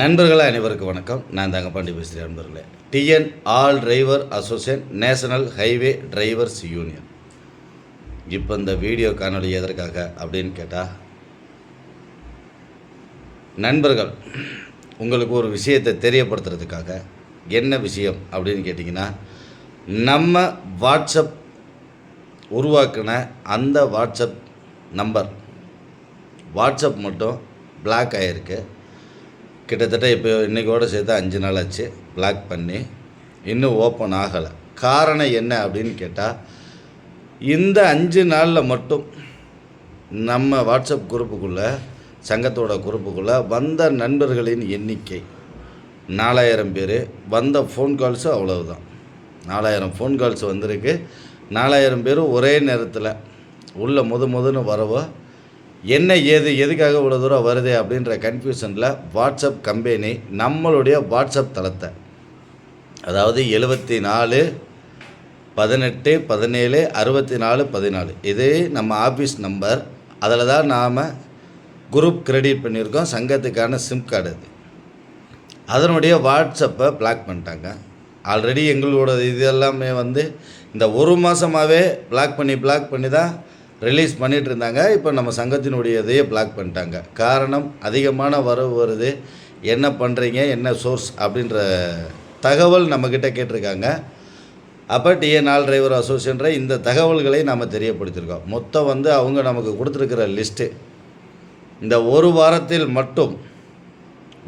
நண்பர்களே அனைவருக்கும் வணக்கம். நான் தங்கப்பாண்டி பேசுகிறேன் நண்பர்களே. TN all driver association national highway drivers union இப்போ இந்த வீடியோ காணொலி எதற்காக அப்படின்னு கேட்டால் நண்பர்கள் உங்களுக்கு ஒரு விஷயத்தை தெரியப்படுத்துறதுக்காக என்ன விஷயம் அப்படின்னு கேட்டிங்கன்னா நம்ம வாட்ஸ்அப் உருவாக்கின அந்த வாட்ஸ்அப் நம்பர் வாட்ஸ்அப் மட்டும் பிளாக் ஆகிருக்கு கிட்டத்தட்ட இப்போ இன்றைக்கோட சேர்த்து அஞ்சு நாள் ஆச்சு. பிளாக் பண்ணி இன்னும் ஓப்பன் ஆகலை. காரணம் என்ன அப்படின்னு கேட்டால் இந்த அஞ்சு நாளில் மட்டும் நம்ம வாட்ஸ்அப் குரூப்புக்குள்ளே சங்கத்தோட குரூப்புக்குள்ளே வந்த நண்பர்களின் எண்ணிக்கை நாலாயிரம் பேர். வந்த ஃபோன் கால்ஸும் அவ்வளவுதான். நாலாயிரம் ஃபோன் கால்ஸ் வந்திருக்கு. நாலாயிரம் பேர் ஒரே நேரத்தில் உள்ள முத முதன்னு வரவோ என்ன ஏது எதுக்காக இவ்வளோ தூரம் வருது அப்படின்ற கன்ஃபியூஷனில் வாட்ஸ்அப் கம்பெனி நம்மளுடைய வாட்ஸ்அப் தளத்தை. அதாவது எழுபத்தி நாலு பதினெட்டு பதினேழு அறுபத்தி நாலு பதினாலு. இது நம்ம ஆஃபீஸ் நம்பர் அதில் தான் நாம் குரூப் கிரெடிட் பண்ணியிருக்கோம். சங்கத்துக்கான சிம் கார்டு அது. அதனுடைய வாட்ஸ்அப்பை பிளாக் பண்ணிட்டாங்க. ஆல்ரெடி எங்களோட இது எல்லாமே வந்து இந்த ஒரு மாதமாகவே பிளாக் பண்ணி பிளாக் பண்ணி தான் ரிலீஸ் பண்ணிகிட்டு இருந்தாங்க இப்போ நம்ம சங்கத்தினுடைய இதையே பிளாக் பண்ணிட்டாங்க. காரணம் அதிகமான வரவு வருது. என்ன பண்ணுறீங்க என்ன சோர்ஸ் அப்படின்ற தகவல் நம்மக்கிட்ட கேட்டிருக்காங்க. அப்போ டிஏ நாள் டிரைவர் அசோசியேஷன்ற இந்த தகவல்களை நாம் தெரியப்படுத்தியிருக்கோம் மொத்தம் வந்து அவங்க நமக்கு கொடுத்துருக்கிற லிஸ்ட்டு இந்த ஒரு வாரத்தில் மட்டும்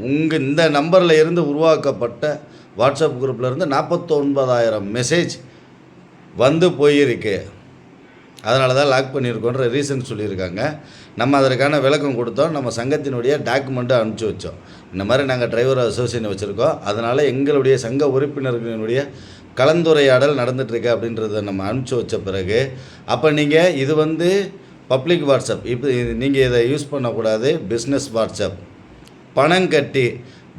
உங்கள் இந்த நம்பரில் இருந்து உருவாக்கப்பட்ட வாட்ஸ்அப் குரூப்பில் இருந்து நாற்பத்தொன்பதாயிரம் மெசேஜ் வந்து போயிருக்கு. அதனால தான் லாக் பண்ணியிருக்கோன்ற ரீசன் சொல்லியிருக்காங்க. நம்ம அதற்கான விளக்கம் கொடுத்தோம். நம்ம சங்கத்தினுடைய டாக்குமெண்ட்டை அனுப்பிச்சி வச்சோம். இந்த மாதிரி நாங்கள் டிரைவர் அசோசியேஷன் வச்சுருக்கோம். அதனால் எங்களுடைய சங்க உறுப்பினர்களினுடைய கலந்துரையாடல் நடந்துகிட்ருக்கு அப்படின்றத நம்ம அனுப்பிச்சி வச்ச பிறகு அப்போ நீங்கள் இது வந்து பப்ளிக் வாட்ஸ்அப் இப்போ நீங்கள் இதை யூஸ் பண்ணக்கூடாது. பிஸ்னஸ் வாட்ஸ்அப் பணம் கட்டி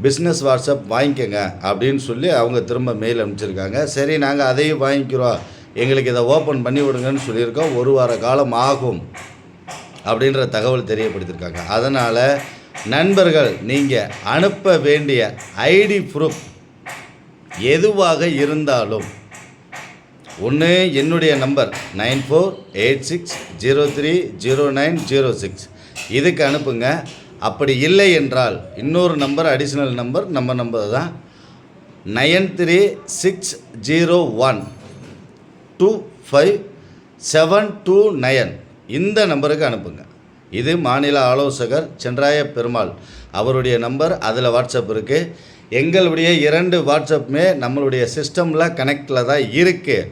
பிஸ்னஸ் வாட்ஸ்அப் வாங்கிக்கோங்க அப்படின்னு சொல்லி அவங்க திரும்ப மெயில் அனுப்பிச்சிருக்காங்க. சரி நாங்கள் அதையும் வாங்கிக்கிறோம். எங்களுக்கு இதை ஓப்பன் பண்ணி விடுங்கன்னு சொல்லியிருக்கோம். ஒரு வார காலம் ஆகும் அப்படின்ற தகவல் தெரியப்படுத்தியிருக்காங்க. அதனால் நண்பர்கள் நீங்கள் அனுப்ப வேண்டிய ஐடி ப்ரூஃப் எதுவாக இருந்தாலும் ஒன்று என்னுடைய number nine four eight six zero three zero nine zero six. இதுக்கு அனுப்புங்க. அப்படி இல்லை என்றால் இன்னொரு நம்பர் அடிஷ்னல் நம்பர் நம்ம நம்பர் தான் nine three six zero one. Two five seven two nine இந்த நம்பருக்கு அனுப்புங்க. இது மாநில ஆலோசகர் சென்றாய பெருமாள் அவருடைய நம்பர். அதில் வாட்ஸ்அப் இருக்குது எங்களுடைய இரண்டு வாட்ஸ்அப்புமே நம்மளுடைய சிஸ்டமில் கனெக்டில் தான் இருக்குது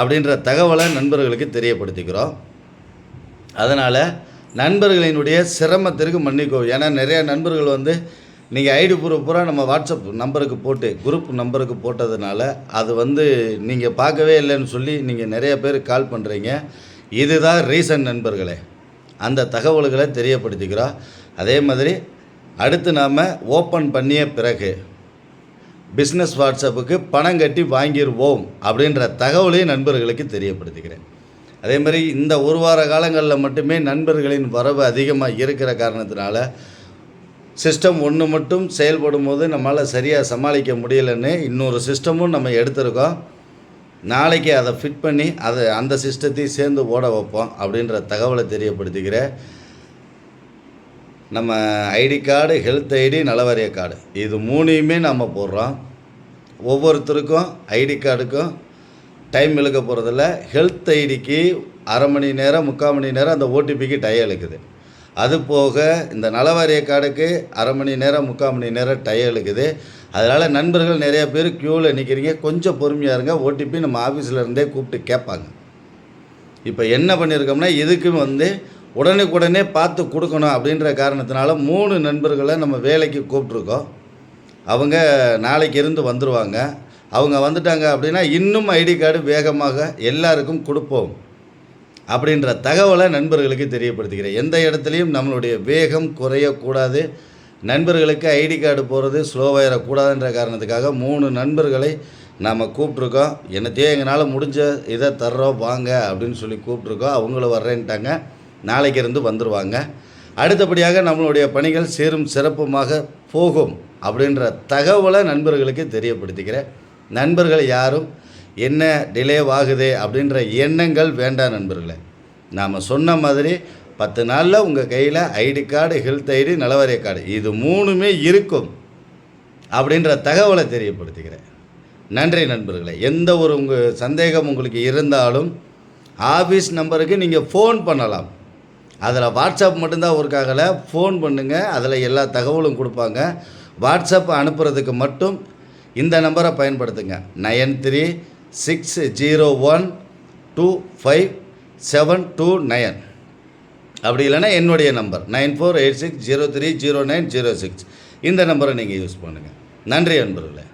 அப்படின்ற தகவலை நண்பர்களுக்கு தெரியப்படுத்திக்கிறோம். அதனால் நண்பர்களினுடைய சிரமத்திற்கு மன்னிக்கோ ஏன்னா நிறைய நண்பர்கள் வந்து நீங்கள் ஐடி ப்ரூஃப் பூரா நம்ம வாட்ஸ்அப் நம்பருக்கு போட்டு குரூப் நம்பருக்கு போட்டதுனால அது வந்து நீங்கள் பார்க்கவே இல்லைன்னு சொல்லி நீங்கள் நிறைய பேர் கால் பண்ணுறீங்க இதுதான் ரீசன் நண்பர்களே. அந்த தகவல்களை தெரியப்படுத்திக்கிறோம். அதே மாதிரி அடுத்து நாம் ஓப்பன் பண்ணிய பிறகு பிஸ்னஸ் வாட்ஸ்அப்புக்கு பணம் கட்டி வாங்கிடுவோம் அப்படின்ற தகவலையும் நண்பர்களுக்கு தெரியப்படுத்திக்கிறேன். அதே மாதிரி இந்த ஒரு வார காலங்களில் மட்டுமே நண்பர்களின் வரவு அதிகமாக இருக்கிற காரணத்தினால சிஸ்டம் ஒன்று மட்டும் செயல்படும் போது நம்மளால் சரியாக சமாளிக்க முடியலன்னு இன்னொரு சிஸ்டமும் நம்ம எடுத்திருக்கோம். நாளைக்கு அதை ஃபிட் பண்ணி அதை அந்த சிஸ்டத்தையும் சேர்ந்து ஓட வைப்போம் அப்படின்ற தகவலை தெரியப்படுத்திக்கிறேன் நம்ம ஐடி கார்டு ஹெல்த் ஐடி நலவாரிய கார்டு. இது மூணையுமே நம்ம போடுறோம். ஒவ்வொருத்தருக்கும் ஐடி கார்டுக்கும் டைம் இழுக்க போகிறதில்ல ஹெல்த் ஐடிக்கு அரை மணி நேரம் முக்கால் மணி நேரம் அந்த ஓடிபிக்கு டை இழுக்குது. அது போக இந்த நலவாரிய கார்டுக்கு அரை மணி நேரம் முக்கால் மணி நேரம் டை இழுக்குது அதனால் நண்பர்கள் நிறைய பேர் க்யூவில் நிற்கிறீங்க கொஞ்சம் பொறுமையாக இருங்க. ஓடிபி நம்ம ஆஃபீஸில் இருந்தே கூப்பிட்டு கேட்பாங்க. இப்போ என்ன பண்ணியிருக்கோம்னா இதுக்கும் வந்து உடனுக்குடனே பார்த்து கொடுக்கணும் அப்படின்ற காரணத்தினால மூணு நண்பர்களை நம்ம வேலைக்கு கூப்பிட்ருக்கோம் அவங்க நாளைக்கு இருந்து வந்துடுவாங்க அவங்க வந்துட்டாங்க அப்படின்னா இன்னும் ஐடி கார்டு வேகமாக எல்லாருக்கும் கொடுப்போம். அப்படின்ற தகவலை நண்பர்களுக்கு தெரியப்படுத்துகிறேன். எந்த இடத்துலையும் நம்மளுடைய வேகம் குறையக்கூடாது. நண்பர்களுக்கு ஐடி கார்டு போகிறது ஸ்லோவாயிடக்கூடாதுன்ற காரணத்துக்காக மூணு நண்பர்களை நாம் கூப்பிட்ருக்கோம் என்னத்தையோ எங்களால் முடிஞ்ச இதை தர்றோம் வாங்க அப்படின்னு சொல்லி கூப்பிட்ருக்கோம் அவங்களும் வர்றேன்ட்டாங்க. நாளைக்கு இருந்து வந்துடுவாங்க அடுத்தபடியாக நம்மளுடைய பணிகள் சீரும் சிறப்புமாக போகும் அப்படின்ற தகவலை நண்பர்களுக்கு தெரியப்படுத்திக்கிறேன். நண்பர்கள் யாரும் என்ன டிலே ஆகுது அப்படின்ற எண்ணங்கள் வேண்டாம் நண்பர்களே. நாம் சொன்ன மாதிரி பத்து நாளில் உங்கள் கையில் ஐடி கார்டு ஹெல்த் ஐடி நலவரிய கார்டு இது மூணுமே இருக்கும் அப்படின்ற தகவலை தெரியப்படுத்திக்கிறேன் நன்றி நண்பர்களே. எந்த ஒரு உங்கள் சந்தேகம் உங்களுக்கு இருந்தாலும் ஆஃபீஸ் நம்பருக்கு நீங்கள் ஃபோன் பண்ணலாம். அதில் வாட்ஸ்அப் மட்டும்தான் ஒர்க் ஆகலை. ஃபோன் பண்ணுங்கள் அதில் எல்லா தகவலும் கொடுப்பாங்க. வாட்ஸ்அப் அனுப்புறதுக்கு மட்டும் இந்த நம்பரை பயன்படுத்துங்க. Nine three six zero one two five seven two nine அப்படி இல்லைன்னா என்னுடைய number nine four eight six zero three zero nine zero six இந்த நம்பரை நீங்கள் யூஸ் பண்ணுங்கள் நன்றி அன்பர்களே.